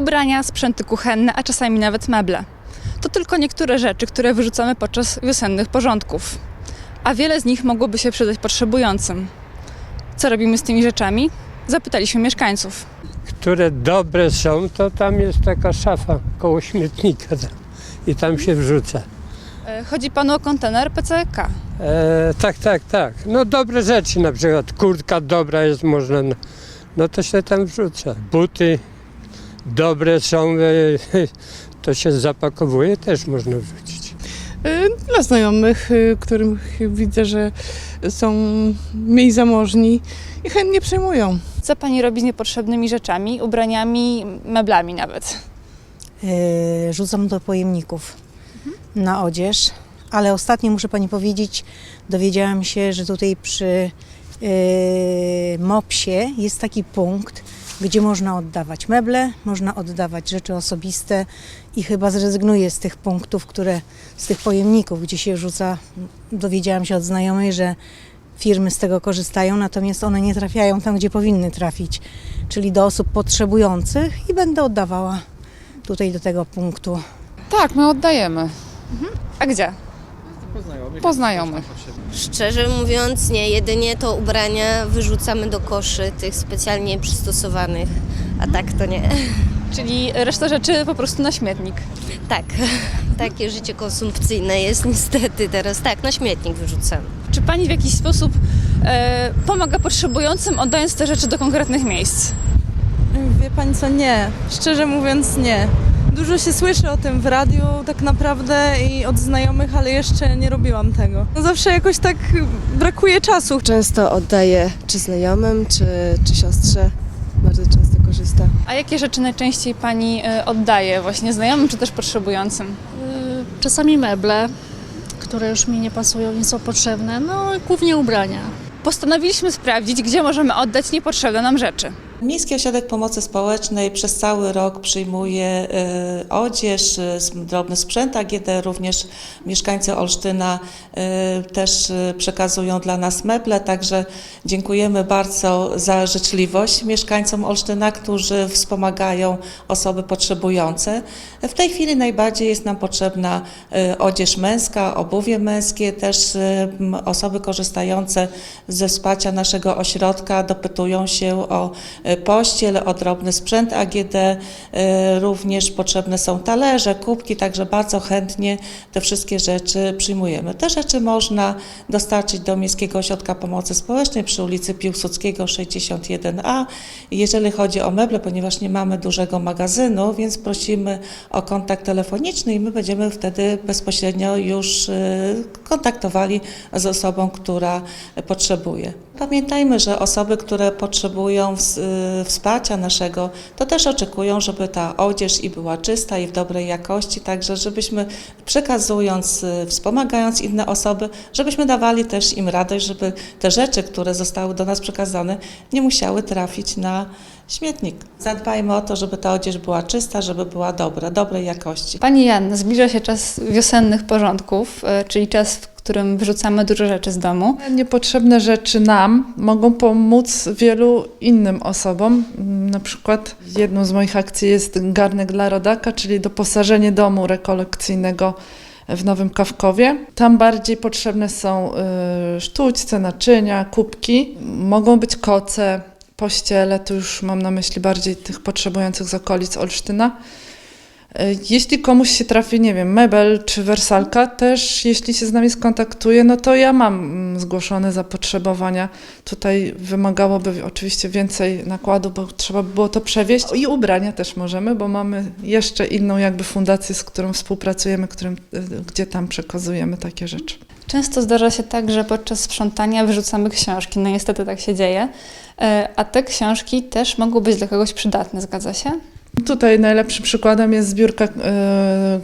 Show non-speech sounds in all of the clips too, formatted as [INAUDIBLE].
Ubrania, sprzęty kuchenne, a czasami nawet meble. To tylko niektóre rzeczy, które wyrzucamy podczas wiosennych porządków. A wiele z nich mogłoby się przydać potrzebującym. Co robimy z tymi rzeczami? Zapytaliśmy mieszkańców. które dobre są, to tam jest taka szafa koło śmietnika i tam się wrzuca. E, Chodzi panu o kontener PCK. E, tak, tak, tak. No dobre rzeczy, na przykład kurtka dobra jest, można, no to się tam wrzuca. Buty dobre są, e, [LAUGHS] to się zapakowuje, też można wrzucić. Y, Dla znajomych, y, których widzę, że są mniej zamożni i chętnie przyjmują. Co pani robi z niepotrzebnymi rzeczami, ubraniami, meblami nawet? Yy, rzucam do pojemników na odzież, ale ostatnio muszę Pani powiedzieć, dowiedziałam się, że tutaj przy yy, MOPS-ie jest taki punkt, gdzie można oddawać meble, można oddawać rzeczy osobiste i chyba zrezygnuję z tych punktów, które, z tych pojemników, gdzie się rzuca. Dowiedziałam się od znajomej, że firmy z tego korzystają, natomiast one nie trafiają tam, gdzie powinny trafić, czyli do osób potrzebujących i będę oddawała tutaj do tego punktu. Tak, my oddajemy. A gdzie? Po znajomych. Szczerze mówiąc, nie. Jedynie to ubrania wyrzucamy do koszy, tych specjalnie przystosowanych, a tak to nie. Czyli reszta rzeczy po prostu na śmietnik. Tak, [LAUGHS] takie życie konsumpcyjne jest niestety teraz. Tak, na śmietnik wyrzucamy. Czy pani w jakiś sposób e, pomaga potrzebującym, oddając te rzeczy do konkretnych miejsc? Wie pani co, nie. Szczerze mówiąc nie. Dużo się słyszy o tym w radiu tak naprawdę i od znajomych, ale jeszcze nie robiłam tego. No zawsze jakoś tak brakuje czasu. Często oddaję czy znajomym, czy, czy siostrze. Bardzo często korzysta. A jakie rzeczy najczęściej pani e, oddaje właśnie znajomym czy też potrzebującym? Czasami meble, które już mi nie pasują, nie są potrzebne, no i głównie ubrania. Postanowiliśmy sprawdzić, gdzie możemy oddać niepotrzebne nam rzeczy. Miejski Ośrodek Pomocy Społecznej przez cały rok przyjmuje e, odzież, s- drobny sprzęt AGD, również mieszkańcy Olsztyna e, też przekazują dla nas meble, także dziękujemy bardzo za życzliwość mieszkańcom Olsztyna, którzy wspomagają osoby potrzebujące. W tej chwili najbardziej jest nam potrzebna odzież męska, obuwie męskie, też osoby korzystające ze wsparcia naszego ośrodka dopytują się o pościel, o drobny sprzęt AGD, e, również potrzebne są talerze, kubki, także bardzo chętnie te wszystkie rzeczy przyjmujemy. Te rzeczy można dostarczyć do Miejskiego Ośrodka Pomocy Społecznej przy ulicy Piłsudskiego 61A. Jeżeli chodzi o meble, ponieważ nie mamy dużego magazynu, więc prosimy o kontakt telefoniczny i my będziemy wtedy bezpośrednio już e, kontaktowali z osobą, która potrzebuje. Pamiętajmy, że osoby, które potrzebują y, wsparcia naszego, to też oczekują, żeby ta odzież i była czysta i w dobrej jakości, także żebyśmy przekazując, y, wspomagając inne osoby, żebyśmy dawali też im radość, żeby te rzeczy, które zostały do nas przekazane, nie musiały trafić na śmietnik. Zadbajmy o to, żeby ta odzież była czysta, żeby była dobra, dobrej jakości. Pani Janna, zbliża się czas wiosennych porządków, e, czyli czas, w którym wyrzucamy dużo rzeczy z domu. Niepotrzebne rzeczy nam mogą pomóc wielu innym osobom. Na przykład jedną z moich akcji jest garnek dla rodaka, czyli doposażenie domu rekolekcyjnego w Nowym Kawkowie. Tam bardziej potrzebne są y, sztućce, naczynia, kubki. Mogą być koce, pościele, tu już mam na myśli bardziej tych potrzebujących z okolic Olsztyna. Y, Jeśli komuś się trafi, nie wiem, mebel czy wersalka, też jeśli się z nami skontaktuje, no to ja mam mm, zgłoszone zapotrzebowania. Tutaj wymagałoby oczywiście więcej nakładu, bo trzeba by było to przewieźć. I ubrania też możemy, bo mamy jeszcze inną jakby fundację, z którą współpracujemy, którym, y, gdzie tam przekazujemy takie rzeczy. Często zdarza się tak, że podczas sprzątania wyrzucamy książki. No niestety tak się dzieje. E, A te książki też mogą być dla kogoś przydatne, zgadza się? Tutaj najlepszym przykładem jest zbiórka y,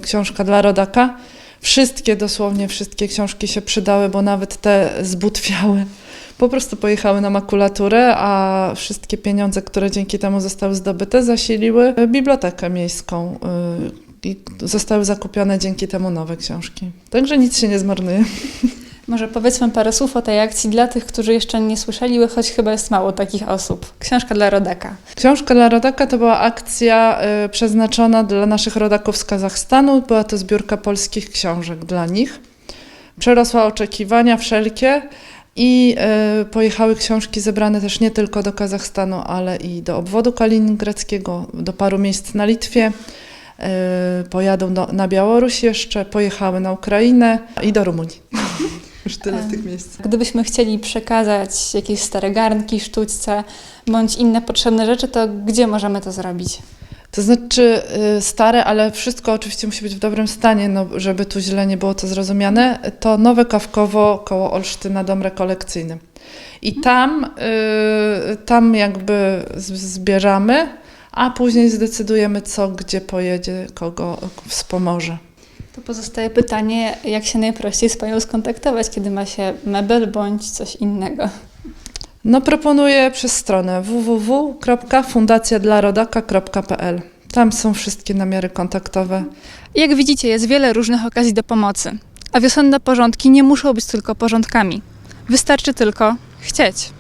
książka dla rodaka. Wszystkie, dosłownie wszystkie książki się przydały, bo nawet te zbutwiały. Po prostu pojechały na makulaturę, a wszystkie pieniądze, które dzięki temu zostały zdobyte, zasiliły bibliotekę miejską y, i zostały zakupione dzięki temu nowe książki. Także nic się nie zmarnuje. [LAUGHS] Może powiedzmy parę słów o tej akcji dla tych, którzy jeszcze nie słyszeli, choć chyba jest mało takich osób. Książka dla rodaka. Książka dla rodaka to była akcja y, przeznaczona dla naszych rodaków z Kazachstanu. Była to zbiórka polskich książek dla nich. Przerosła oczekiwania wszelkie i y, pojechały książki zebrane też nie tylko do Kazachstanu, ale i do obwodu kaliningradzkiego, do paru miejsc na Litwie. Y, pojadą do, na Białoruś jeszcze, pojechały na Ukrainę i do Rumunii. Już tyle tych miejsc. Gdybyśmy chcieli przekazać jakieś stare garnki, sztućce bądź inne potrzebne rzeczy, to gdzie możemy to zrobić? To znaczy y, stare, ale wszystko oczywiście musi być w dobrym stanie, no, żeby tu źle nie było to zrozumiane. To Nowe Kawkowo koło Olsztyna, dom rekolekcyjny. I tam, y, tam jakby z- zbierzamy, a później zdecydujemy co, gdzie pojedzie, kogo wspomoże. To pozostaje pytanie, jak się najprościej z Panią skontaktować, kiedy ma się mebel bądź coś innego. No proponuję przez stronę www.fundacjadlarodaka.pl. Tam są wszystkie namiary kontaktowe. Jak widzicie, jest wiele różnych okazji do pomocy, a wiosenne porządki nie muszą być tylko porządkami. Wystarczy tylko chcieć.